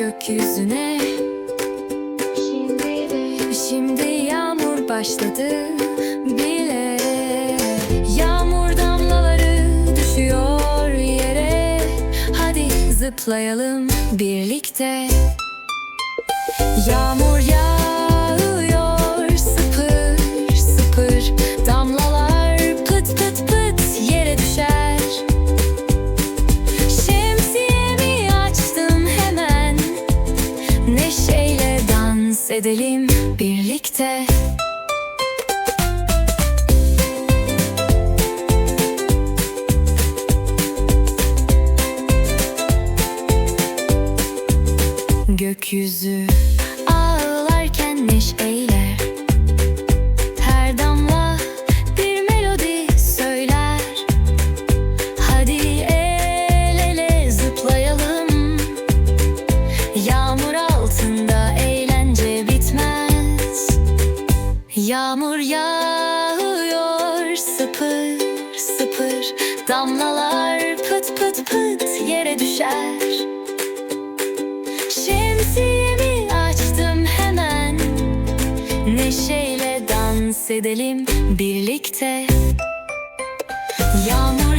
gökyüzüne. Şimdi de Şimdi yağmur başladı bile. Yağmur damlaları düşüyor yere. Hadi zıplayalım birlikte. Yağmur yağıyor sıpır sıpır Damlalar Neşeyle dans edelim birlikte. Gökyüzü ağlarken neşeyle Yağmur yağıyor sıpır sıpır. Damlalar pıt pıt pıt yere düşer. Şemsiyemi açtım hemen. Neşeyle dans edelim birlikte. Yağmur